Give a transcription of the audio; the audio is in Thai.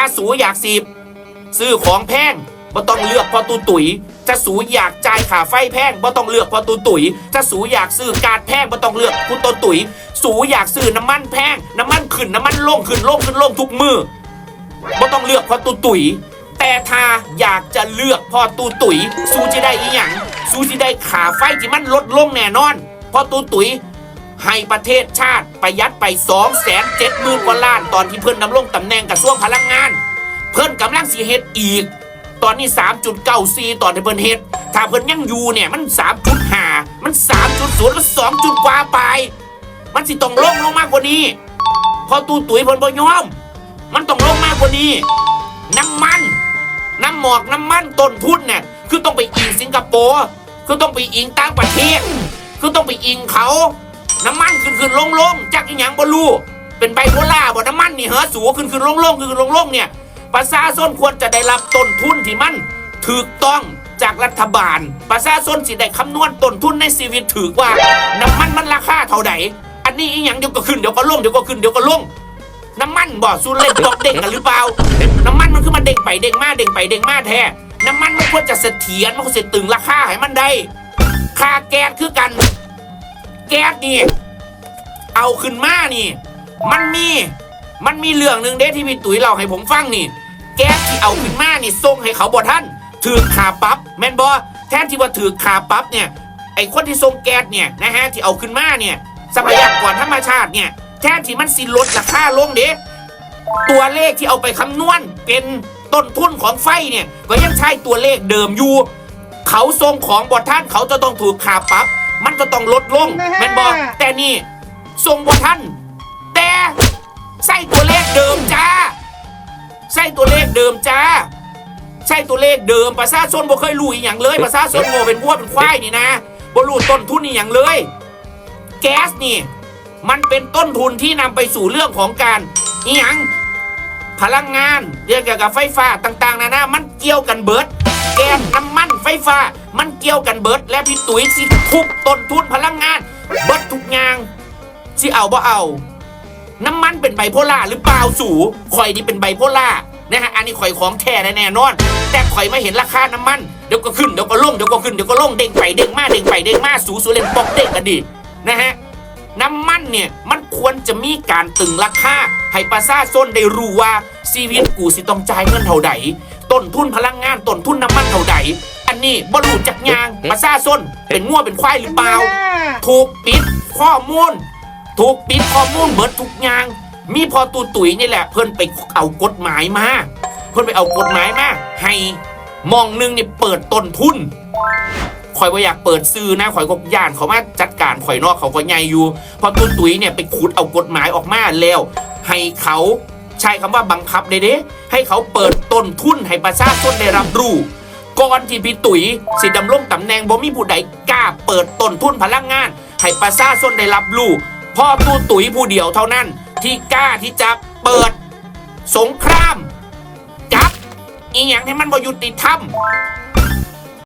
ถ้าสูอยากสีบซื้อของแพงบ่ต้องเลือกพอตูตุ๋ยถ้าสูอยากจ่ายค่าไฟแพงบ่ต้องเลือกพอตูตุ๋ยถ้าสูอยากซื้อการดแพงบ่ต้องเลือกคุณตัวตุ๋ย สูอยากซื้อน้ำมันแพงน้ำมันขึ้นน้ำมันลงขึ้นลงขึ้นลงทุกมือบ่ต้องเลือกพอตูตุ๋ย แต่ถ้าอยากจะเลือกพอตูตุ๋ย สูจะได้อีหยังสูจะได้ค่าไฟที่มันลดลงแน่นอนพอตูตุ๋ย ให้ประเทศชาติประหยัดไป 2 7 0 0 0 0กว่าล้าน ตอนที่เพิ่นดำรงตำแหน่งกระทรวงพลังงาน เพิ่นกำลังสีเฮ็ดอีก ตอนนี้ 3.94 ตอนที่เพิ่นเฮ็ด ถ้าเพิ่นยังอยู่เนี่ยมัน 3.5 มัน 3.0 มัน 2 จุดกว่าไป มันสิต้องลงลงมากกว่านี้ พอตูตุ๋ยเพิ่นบ่ยอม มันต้องลงมากกว่านี้ น้ำมัน น้ำหมอกน้ำมันต้นทุนเนี่ยคือต้องไปอิงสิงคโปร์คือต้องไปอิงต่างประเทศคือต้องไปอิงเขา น้ำมันขึ้นขึ้นลงลงจากอีหยังบ่รู้เป็นไบโพล่าบ่น้ำมันนี่เหอสูขึ้นขึ้นลงลงขึ้นขึ้นลงลงเนี่ยประชาชนควรจะได้รับต้นทุนที่มันถูกต้องจากรัฐบาล ประชาชนสิได้คำนวณต้นทุนในชีวิตถือว่าน้ำมันมันราคาเท่าไหร่อันนี้อีหยังเดี๋ยวก็ขึ้นเดี๋ยวก็ลงเดี๋ยวก็ขึ้นเดี๋ยวก็ลงน้ำมันบ่สูเล่นบอกเด้งกันหรือเปล่า น้ำมันมันคือมันเด้งไปเด้งมาเด้งไปเด้งมาแท้น้ำมันมันควรจะเสถียรมันควรจะตึงราคาให้มันได้ค่าแก๊สคือกัน แก๊สนี่ เอาขึ้นมานี่ มันมี มันมีเรื่องหนึ่งเด้ที่พี่ตุ๋ยเล่าให้ผมฟังนี่ แก๊สที่เอาขึ้นมานี่ส่งให้เขาบอท่านถือขาปั๊บแมนบอแทนที่ว่าถือขาปั๊บเนี่ย ไอคนที่ส่งแก๊สเนี่ยนะฮะที่เอาขึ้นมาเนี่ยทรัพยากรธรรมชาติเนี่ยแทนที่มันสิลดราคาลงเด้ตัวเลขที่เอาไปคำนวณเป็นต้นทุนของไฟเนี่ย ก็ยังใช้ตัวเลขเดิมอยู่ เขาส่งของบอท่านเขาจะต้องถูกขาปั๊บ มันจะต้องลดลงแม่นบอแต่นี่ส่งบอท่านแต่ใส่ตัวเลขเดิมจ้าใส่ตัวเลขเดิมจ้าใช่ตัวเลขเดิมประชาชนบ่เคยรู้อีหยังเลยประชาชนโง่เป็นวัวเป็นควายนี่นะบ่รู้ต้นทุนอีหยังเลย แก๊สนี่ มันเป็นต้นทุนที่นำไปสู่เรื่องของการอีหยัง พลังงานเรื่องเกี่ยวกับไฟฟ้าต่าง ๆ นานามันเกี่ยวกันเบิด แก๊สน้ำมันไฟฟ้า มันเกี่ยวกันเบิดและพี่ตุ๋ยสิทุบต้นทุนพลังงาน เบิดทุกอย่างสิเอาบ่เอา น้ำมันเป็นไบโพล่าหรือเปล่าสูข่อยนี่เป็นไบโพล่านะฮะอันนี้ข่อยของแท้แน่นอน แต่ข่อยไม่เห็นราคาน้ำมันเดี๋ยวก็ขึ้นเดี๋ยวก็ลงเดี๋ยวก็ขึ้นเดี๋ยวก็ลงเด้งไปเด้งมาเด้งไปเด้งมาสูสูเล่นปอกเด้งกันดินะฮะน้ำมันเนี่ยมันควรจะมีการตึงราคาให้ประชาชนได้รู้ว่าชีวิตกูสิต้องจ่ายเงินเท่าใด ต้นทุนพลังงานต้นทุนน้ำมันเท่าใดอันนี้บรรลุจากยางประชาชนเป็นง่วเป็นควายหรือเปล่า ถูกปิดข้อมูล ถูกปิดข้อมูลเบิดทุกอย่าง มีพอตูตุ๋ยนี่แหละ เพิ่นไปเอากฎหมายมาเพิ่นไปเอากฎหมายมาให้มองหนึงนี่เปิดต้นทุนข่อยว่าอยากเปิดซื้อนะข่อยก็ย่านเขามาจัดการข่อยนอกเขาก็ใหญ่อยู่พอตูตุ๋ยเนี่ยไปขุดเอากฎหมายออกมาแล้ว ให้เขา ใช้คำว่าบังคับเลยเด้ให้เขาเปิดต้นทุนให้ประชาชนได้รับรู้ก่อนที่พี่ตุ๋ยสิดำรงตำแหน่งบ่มีผู้ใดกล้าเปิดต้นทุนพลังงาน ให้ประชาชนได้รับรู้พ่อตู้ตุ๋ยผู้เดียวเท่านั้น ที่กล้าที่จะเปิดสงคราม จับอีหยังให้มันบ่ยุติธรรม